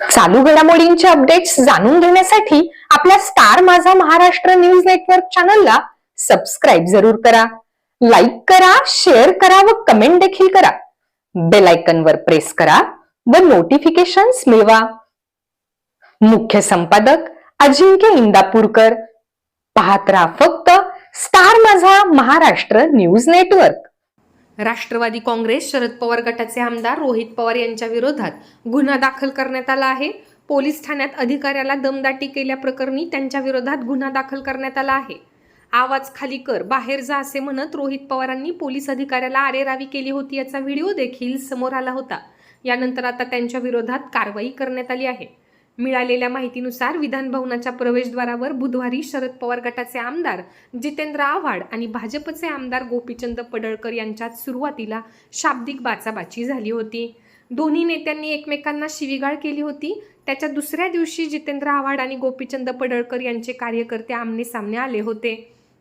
चालू घडामोडींचे अपडेट्स जाणून घेण्यासाठी आपल्या star Majha Maharashtra news network चॅनलला सबस्क्राईब जरूर करा. लाईक करा शेअर करा व कमेंट देखील करा. बेल वर प्रेस करा व नोटिफिकेशन्स मिळवा. मुख्य संपादक अजिंक्य इंदापूरकर. पाहत राहा फक्त star Majha Maharashtra news network Rashtrawadi Congress Sharad Pawar गटाचे आमदार रोहित पवार यांच्या विरोधात गुन्हा दाखल करण्यात आला आहे. पोलीस ठाण्यात अधिकाऱ्याला दमदाटी केल्याप्रकरणी त्यांच्या विरोधात गुन्हा दाखल करण्यात आला आहे. आवाज खाली कर बाहेर जा असे म्हणत रोहित पवारांनी पोलीस अधिकाऱ्याला आरेरावी केली होती याचा व्हिडिओ देखील समोर आला होता. यानंतर आता त्यांच्या विरोधात कारवाई करण्यात आली आहे. मिळालेल्या माहितीनुसार विधानभवनाच्या प्रवेशद्वारावर बुधवारी शरद पवार गटाचे आमदार जितेंद्र आव्हाड आणि भाजपचे आमदार गोपीचंद पडळकर यांच्यात सुरुवातीला शाब्दिक बाचाबाची झाली होती. दोन्ही नेत्यांनी एकमेकांना शिवीगाळ केली होती. त्याच्या दुसऱ्या दिवशी जितेंद्र आव्हाड आणि गोपीचंद पडळकर यांचे कार्यकर्ते आमने सामने आले होते.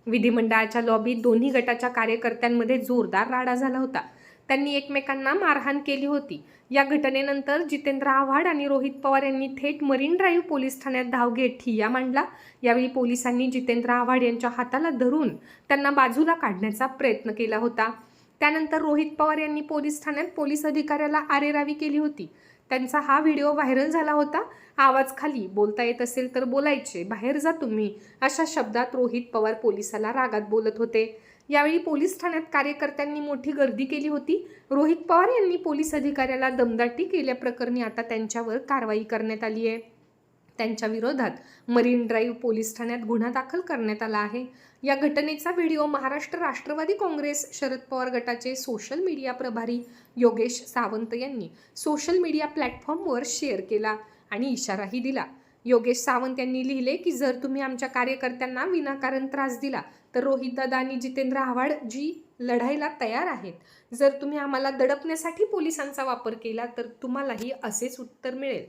विधिमंडळाच्या लॉबीत दोन्ही गटाच्या कार्यकर्त्यांमध्ये जोरदार राडा झाला होता. त्यांनी एकमेकांना मारहाण केली होती. या घटनेनंतर जितेंद्र आव्हाड आणि रोहित पवार यांनी थेट मरीन ड्राईव्ह पोलीस ठाण्यात धाव घेत ठिय्या मांडला. यावेळी पोलिसांनी जितेंद्र आव्हाड यांच्या हाताला धरून त्यांना बाजूला काढण्याचा प्रयत्न केला होता. त्यानंतर रोहित पवार यांनी पोलीस ठाण्यात पोलीस अधिकाऱ्याला आरेरावी केली होती. त्यांचा हा व्हिडिओ व्हायरल झाला होता. आवाज खाली बोलता येत असेल तर बोलायचे बाहेर जा तुम्ही अशा शब्दात रोहित पवार पोलिसाला रागात बोलत होते. यावेळी पोलीस ठाण्यात कार्यकर्त्यांनी मोठी गर्दी केली होती. रोहित पवार यांनी पोलीस अधिकाऱ्याला दमदाटी केल्याप्रकरणी आता त्यांच्यावर कारवाई करण्यात आली आहे. त्यांच्या विरोधात मरीन ड्राईव्ह पोलीस ठाण्यात गुन्हा दाखल करण्यात आला आहे. या घटनेचा व्हिडिओ महाराष्ट्र राष्ट्रवादी काँग्रेस शरद पवार गटाचे सोशल मीडिया प्रभारी योगेश सावंत यांनी सोशल मीडिया प्लॅटफॉर्मवर शेअर केला आणि इशाराही दिला. योगेश सावंत यांनी लिहिले की जर तुम्ही आमच्या कार्यकर्त्यांना विनाकारण त्रास दिला तर रोहितदादा आणि जितेंद्र आव्हाड जी लढाईला तयार आहेत. जर तुम्ही आम्हाला दडपण्यासाठी पोलिसांचा वापर केला तर तुम्हालाही असेच उत्तर मिळेल.